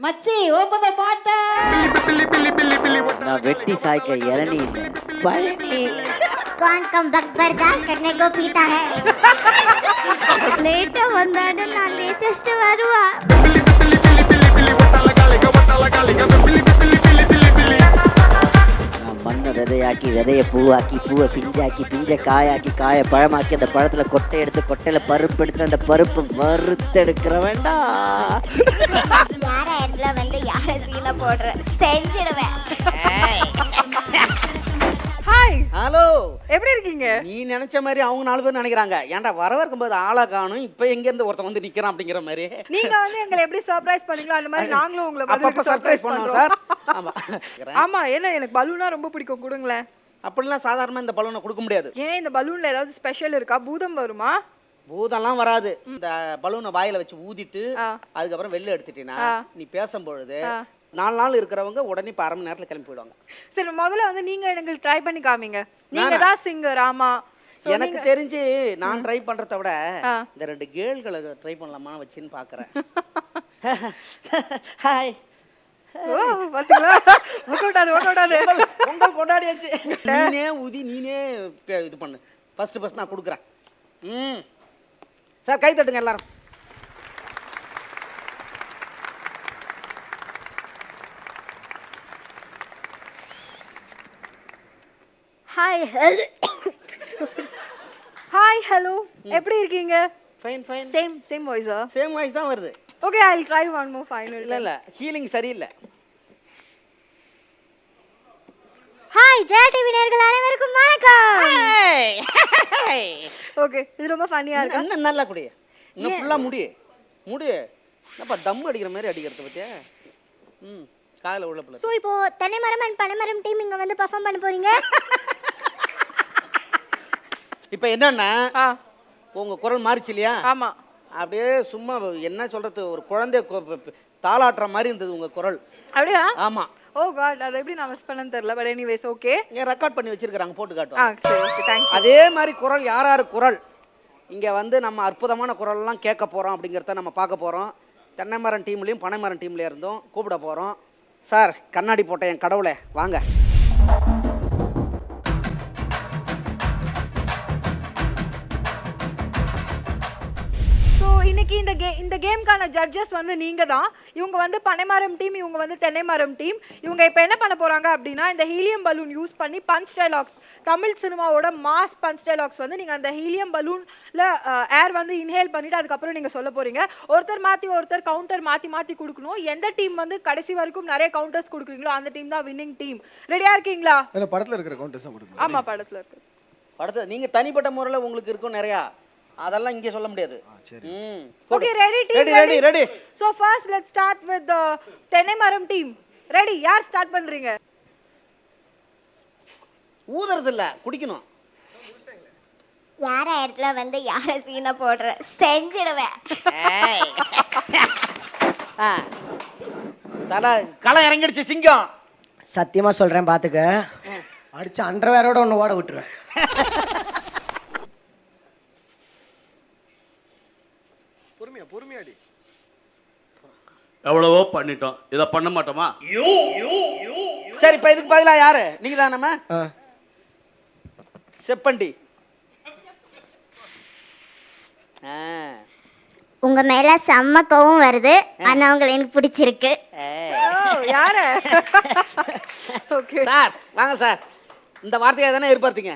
மச்சி open the பாட்டில் நான் வெட்டி சாய்க்க இளநீ இல்லை பழனி कौन कम बक बर्दाश्त करने को पीता है லேட்டா வந்தாடு நான் லேட்டஸ்ட் வருவா விதையாக்கி விதைய பூவாக்கி பூவை பிஞ்சாக்கி பிஞ்ச காயாக்கி காய பழமாக்கி அந்த பழத்துல கொட்டை எடுத்து கொட்டையில பருப்பு எடுத்து அந்த பருப்பு வறுத்தெடுக்கிற வேண்டாம் யார இடத்துல வந்து யார சீனை போடுற? செஞ்சிடுவேன். ஹாய் ஹலோ எப்படி இருக்கீங்க? நீ நினைச்ச மாதிரி அவங்க நாலு பேர் நினைக்கிறாங்க. ஏன்டா வர இருக்கும்போது ஆளா காணும்? இப்ப எங்க இருந்து ஒருத்தன் வந்து நிக்கிறான் அப்படிங்கிற மாதிரி. நீங்க வந்து எங்களை எப்படி சர்ப்ரைஸ் பண்ணீங்களோ அந்த மாதிரி நாங்களும் உங்களை அப்பப்ப சர்ப்ரைஸ் பண்ணுவோம் சார். ஆமா. ஆமா ஏன்னா எனக்கு பலூனா ரொம்ப பிடிக்கும் கொடுங்களேன். அப்படிலாம் சாதாரணமா இந்த பலூனை கொடுக்க முடியாது. ஏன் இந்த பலூன்ல ஏதாவது ஸ்பெஷல் இருக்கா? பூதம் வருமா? பூதம்லாம் வராது. இந்த பலூனை வாயில வச்சு ஊதிட்டு. அதுக்கப்புறம் வெளில எடுத்துட்டீங்கன்னா. நீ பேசும்பொழுது. நாலு நாள் இருக்கிறவங்க உடனே இப்போ அரை மணி நேரத்துல கிளம்பி போயிடுவாங்க. சரி முதல்ல வந்து நீங்க எனக்கு ட்ரை பண்ணி காமிங்க. நீங்க நானா? தான் சிங்கர் ஆமா. So, எனக்கு தெரிஞ்சு நான் ட்ரை பண்றத விட. இந்த ரெண்டு கேர்ள்களை ட்ரை பண்ணலாமா வச்சுன்னு பாக்குறேன். ஹாய் பொங்கல் கொண்டாடியாச்சு. நீனே ஊதி நீனே இது பண்ணு. ஃபர்ஸ்ட் ஃபர்ஸ்ட் நான் கொடுக்குறேன். ம். சார் கை தட்டுங்க எல்லாரும். ஹாய் ஹாய் ஹலோ எப்படி இருக்கீங்க? ஃபைன் ஃபைன் சேம் சேம் வாய்ஸா சேம் வாய்ஸ் தான் வருது. Okay I try one more final இல்ல இல்ல. ஹீலிங் சரியில்லை. ஹாய் ஜெயா டிவி நேயர்கள் அனைவருக்கும் வணக்கம். ஓகே இது ரொம்ப ஃபன்னியா இருக்கு? இன்னும் நல்லா குடி இன்னும் ஃபுல்லா முடி முடி என்னப்பா தம் அடிக்கிற மாதிரி அடிக்கிறது பத்தியா? ம் காதுல உள்ள பிள்ளை. ஸோ இப்போ தென்னைமரம் அண்ட் பனைமரம் டீம் இங்க வந்து பெர்ஃபார்ம் பண்ண போறீங்க? இப்போ என்னன்னா உங்க குரல் மாறிச்சு இல்லையா? ஆமா. அப்படியே சும்மா என்ன சொல்றது ஒரு குழந்தை தாலாட்டுற மாதிரி இருந்தது உங்க குரல். அப்படியா? ஆமா. ஓ காட் அதை எப்படி நான் மிஸ் பண்ணேன்னு தெரியல பட் எனிவேஸ் ஓகே இங்க ரெக்கார்ட் பண்ணி வச்சிருக்காங்க போட்டு ஆ காட்டுவாங்க சரி ஓகே தேங்க்யூ அதே மாதிரி குரல் யார் யார் குரல்? இங்க வந்து நம்ம அற்புதமான குரல்லாம் கேட்க போறோம் அப்படிங்கிறத நம்ம பார்க்க போறோம். தென்னைமரம் டீம்லயும் பனைமரம் டீம்லயும் இருந்தோம் கூப்பிட போறோம். சார் கண்ணாடி போட்ட என் கடவுளே வாங்க. கே இந்த கேம்க்கான ஜட்ஜஸ் வந்து நீங்க தான் இவங்க வந்து பனைமரம் டீம் இவங்க வந்து தென்னைமரம் டீம் இவங்க இப்போ என்ன பண்ண போறாங்க அப்படின்னா இந்த ஹீலியம் பலூன் யூஸ் பண்ணி பஞ்ச் டைலாக்ஸ் தமிழ் சினிமாவோட மாஸ் பஞ்ச் டைலாக்ஸ் வந்து நீங்க அந்த ஹீலியம் பலூன்ல ஏர் வந்து இன்ஹேல் பண்ணிட்டு அதுக்கப்புறம் நீங்க சொல்ல போறீங்க. ஒருத்தர் மாத்தி ஒருத்தர் கவுண்டர் மாத்தி மாத்தி கொடுக்கணும். எந்த டீம் வந்து கடைசி வரைக்கும் நிறைய கவுண்டர்ஸ் கொடுக்குறீங்களோ அந்த டீம் தான் வின்னிங் டீம் ரெடியா இருக்கீங்களா? படத்தில் இருக்கிற கவுண்டர்ஸ் தான் கொடுக்கணும். ஆமா படத்துல இருக்கு. அடுத்தது நீங்க தனிப்பட்ட முறையில் உங்களுக்கு இருக்கும் நிறையா. அதெல்லாம் இங்கே சொல்ல முடியாது. சரி. Okay ready team ready ready ready so first let start with தென்னைமரம் டீம் ரெடி யார் ஸ்டார்ட் பண்றீங்க? ஊதுறது இல்ல குடிக்கணும். யார இடத்துல வந்து யார சீனை போடுற? செஞ்சிடுவேன். தலை களை இறங்கிடுச்சு சிங்கம். சத்தியமா சொல்றேன் பாத்துக்க. அடிச்சு அண்டர்வேரோட ஒன்று ஓட விட்டுருவேன். பொறுமையா பொறுமையாடி. எவ்வளவோ பண்ணிட்டோம். இதை பண்ண மாட்டோமா? சரி இப்ப இதுக்கு பதிலா யாரு? நீங்க தான் செப்பண்டி. உங்க மேல செம்ம கோவம் வருது. ஆனா உங்களை எனக்கு பிடிச்சிருக்கு. யார? ஓகே. சார் வாங்க சார். இந்த வார்த்தையை தானே எதிர்பார்த்தீங்க.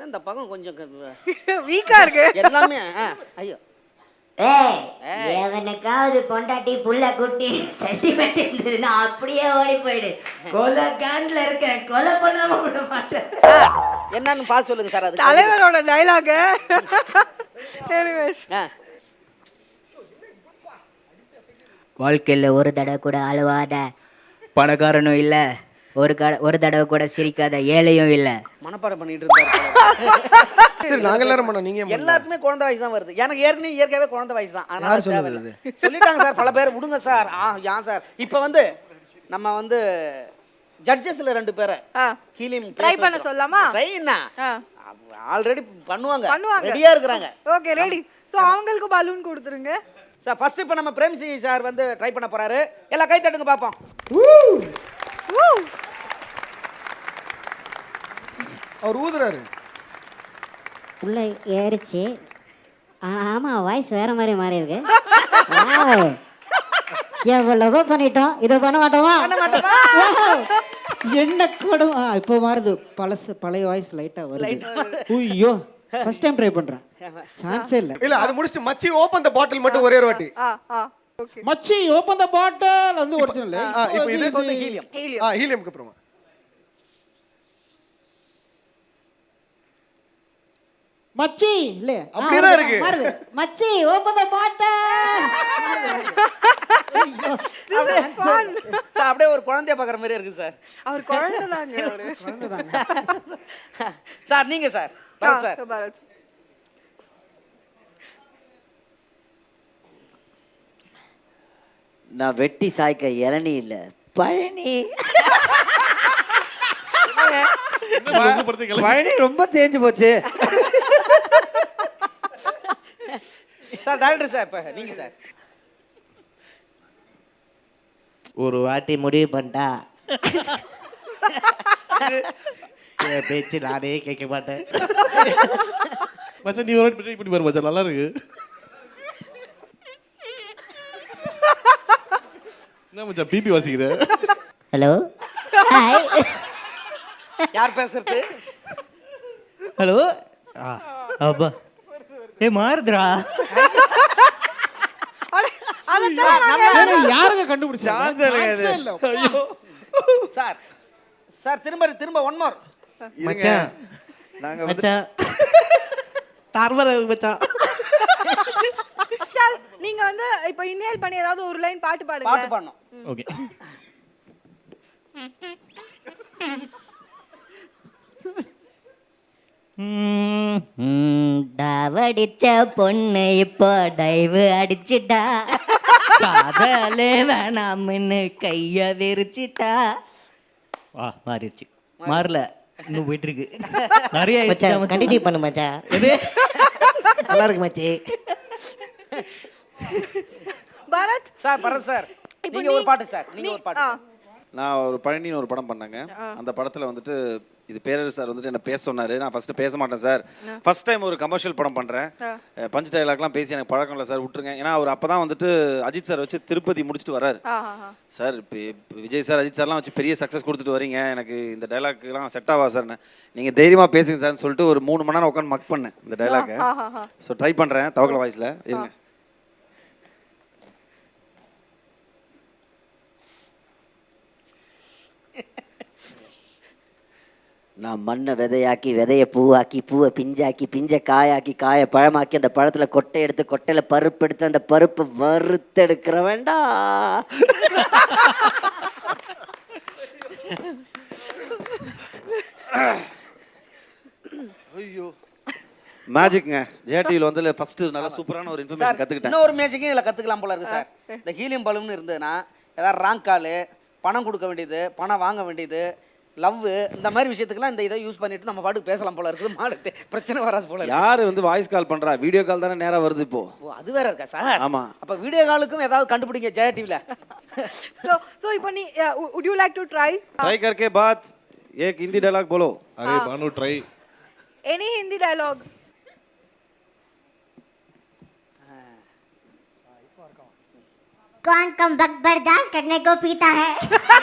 என்ன இந்த பக்கம் கொஞ்சம் வீக்கா இருக்கு. எல்லாமே ஐயோ. எவனுக்காவது பொண்டாட்டி புள்ள குட்டி சென்டிமெண்ட் இருந்ததுன்னா அப்படியே ஓடி போயிடு. கொலை கேன்ல இருக்கேன். கொலை பண்ணாம விட மாட்டேன். என்னன்னு பார்த்து சொல்லுங்க சார் அது தலைவரோட டைலாக் எனிவேஸ். வாழ்க்கையில் ஒரு தடவை கூட அழுவாத. பணக்காரனும் இல்லை. ஒரு க ஒரு தடவை கூட சிரிக்காத ஏழையும் இல்லை. மனப்பாடம் பண்ணிட்டு இருந்தாரு சரி நாங்கள் எல்லாரும் பண்ணோம் நீங்கள் எல்லாரும் எல்லாருக்குமே குழந்தை வயசு தான் வருது. எனக்கு ஏற்கனவே இயற்கையாவே குழந்தை வயசு தான். அதனால யார் சொன்னது தேவையில்லை. சொல்லிட்டாங்க சார் பல பேர் விடுங்க சார். ஆ ஏன் சார்? இப்போ வந்து நம்ம வந்து ஜட்ஜஸ்ல ரெண்டு பேரை. ஆ. ஹீலியம் Try பண்ண சொல்லாமா? ட்ரை என்ன? ஆ. ஆல்ரெடி பண்ணுவாங்க. பண்ணுவாங்க. ரெடியா இருக்கிறாங்க. ஓகே ரெடி சோ அவங்களுக்கு பலூன் கொடுத்துருங்க. சார் ஃபர்ஸ்ட் இப்போ நம்ம பிரேம்சி சார் வந்து ட்ரை பண்ண போறாரு. எல்லாம் கை தட்டுங்க பார்ப்போம் அவர் ஊதுறாரு. உள்ள ஏறிச்சு. ஆமா வாய்ஸ் வேற மாதிரி மாறி இருக்கு எவ்வளவோ பண்ணிட்டோம். இதை பண்ண மாட்டோமா? என்ன கொடும்? ஆ, இப்போ மாறுது. பழசு பழைய வாய்ஸ் லைட்டா வருது. ஐயோ ஃபர்ஸ்ட் டைம் ட்ரை பண்றேன். சான்ஸே இல்ல. இல்ல அது முடிச்சுட்டு மச்சி ஓபன் த பாட்டில் மட்டும் ஒரே ஒரு வாட்டி. மச்சி ஓபன் த பாட்டில் வந்து ஒரிஜினல் இப்போ இது ஹீலியம். ஹீலியம். ஆ ஹீலியம்க்கு அப்புறமா. மச்சி. இல்ல அப்படியே இருக்கு. மாறுது மச்சி ஓப்பன் த பாட்டில் சார் அப்படியே ஒரு குழந்தைய பார்க்குற மாதிரி இருக்கு சார். அவர் குழந்தை தாங்க அவரு சார் நீங்க சார். பரத் சார். பரத். நான் வெட்டி சாய்க்க இளநீ இல்ல பழனி பழனி ரொம்ப தேஞ்சு போச்சு. சார் டாக்டர் சார் இப்போ நீங்க சார். ஒரு வாட்டி முடிவு பண்ணிட்டா. என் பேச்சு நானே கேட்க மாட்டேன். மச்சான் நீ ஒரு வாட்டி ட்ரை பண்ணி பாரு மச்சான் நல்லா இருக்கு. என்ன மச்சான் பிபி வாசிக்கிற? ஹலோ ஹாய் யார் பேசுறது? ஹலோ அப்பா. ஏ மாறுதுடா. யாருங்க கண்டுபிடிச்சா இல்ல. ஐயோ. சார் சார் திரும்ப திரும்ப ஒன் மோர் மச்சான். நாங்க மச்சான். தர்மர மச்சான். நீங்க வந்து இப்போ இன்ஹேல் பண்ணி ஏதாவது ஒரு லைன் பாட்டு பாடுங்க. பாட்டு பாடணும். ஓகே. டாவடிச்ச பொண்ணு இப்போ டைவு அடிச்சிட்டா. காதலே வேணாம்னு கைய விரிச்சிட்டா. வா மாறிடுச்சு. மாறல. இன்னும் போயிட்டு இருக்கு நிறைய கண்டினியூ பண்ணு மச்சான். எது? நல்லா இருக்கு மச்சி. பரத். Sir Bharath sir. நீங்க ஒரு பாட்டு சார். நீங்க ஒரு பாட்டு. நான் ஒரு பழனின்னு ஒரு படம் பண்ணேங்க. அந்த படத்தில் வந்துட்டு இது பேரரசு சார் வந்துட்டு என்ன பேச சொன்னார். நான் ஃபஸ்ட்டு பேச மாட்டேன் சார் ஃபர்ஸ்ட் டைம் ஒரு கமர்ஷியல் படம் பண்ணுறேன் பஞ்ச் டைலாக்லாம் பேசி எனக்கு பழக்கம் இல்லை சார் விட்டுருங்க. ஏன்னா அவர் அப்போ தான் வந்துட்டு அஜித் சார் வச்சு திருப்பதி முடிச்சுட்டு வராரு. சார் இப்போ விஜய் சார் அஜித் சார்லாம் வச்சு பெரிய சக்ஸஸ் கொடுத்துட்டு வரீங்க. எனக்கு இந்த டைலாக்லாம் செட் ஆகா சார் நீங்கள் தைரியமாக பேசுங்க சார்னு சொல்லிட்டு ஒரு மூணு மணி நேரம் உட்காந்து மக் பண்ணேன் இந்த டைலாக்கை. ஸோ ட்ரை பண்ணுறேன் தவக்கல வாய்ஸில் இருங்க. நான் மண்ணை விதையாக்கி விதைய பூவாக்கி பூவை பிஞ்சாக்கி பிஞ்ச காயாக்கி காய பழமாக்கி அந்த பழத்துல கொட்டை எடுத்து கொட்டையில பருப்பு எடுத்து அந்த பருப்பு வறுத்தெடுக்கிற வேண்டாம் ஐயோ. மேஜிக்ங்க ஜேடியில் வந்து ஃபஸ்ட்டு நல்லா சூப்பரான ஒரு இன்ஃபர்மேஷன் கற்றுக்கிட்டேன் இன்னொரு மேஜிக்கும் இதில் கற்றுக்கலாம் போல இருக்கு சார். இந்த ஹீலியம் பலூன் இருந்ததுன்னா ஏதாவது ராங் கால் பணம் கொடுக்க வேண்டியது பணம் வாங்க வேண்டியது லவ் இந்த மாதிரி விஷயத்துக்குலாம் இந்த இதை யூஸ் பண்ணிட்டு நம்ம பாட்டுக்கு பேசலாம் போல இருக்குது மாடு பிரச்சனை வராது போல இருக்கு யார் வந்து வாய்ஸ் கால் பண்றா வீடியோ கால் தானே நேரா வருது இப்போ ஓ அது வேற இருக்கா சார் ஆமா. அப்ப வீடியோ காலுக்கும் ஏதாவது கண்டுபிடிங்க ஜெயா டிவில So, so இப்போ நீ would you like to try try करके बाद एक हिंदी डायलॉग बोलो array Bhanu try any Hindi dialogue? कौन कम वक्त बर्दाश्त करने को पीता है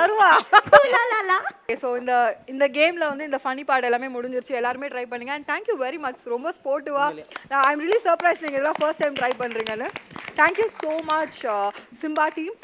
வருவா. ஸோ இந்த இந்த கேம்ல வந்து இந்த ஃபனி பார்ட் எல்லாமே முடிஞ்சிருச்சு. எல்லாருமே ட்ரை பண்ணுங்க. அண்ட் தேங்க்யூ வெரி மச் ரொம்ப ஸ்போர்ட்டிவா ஐ எம் ரியலி சர்ப்ரைஸ் நீங்க இதெல்லாம் ஃபர்ஸ்ட் டைம் ட்ரை பண்றீங்கன்னு. Thank you so much Simba team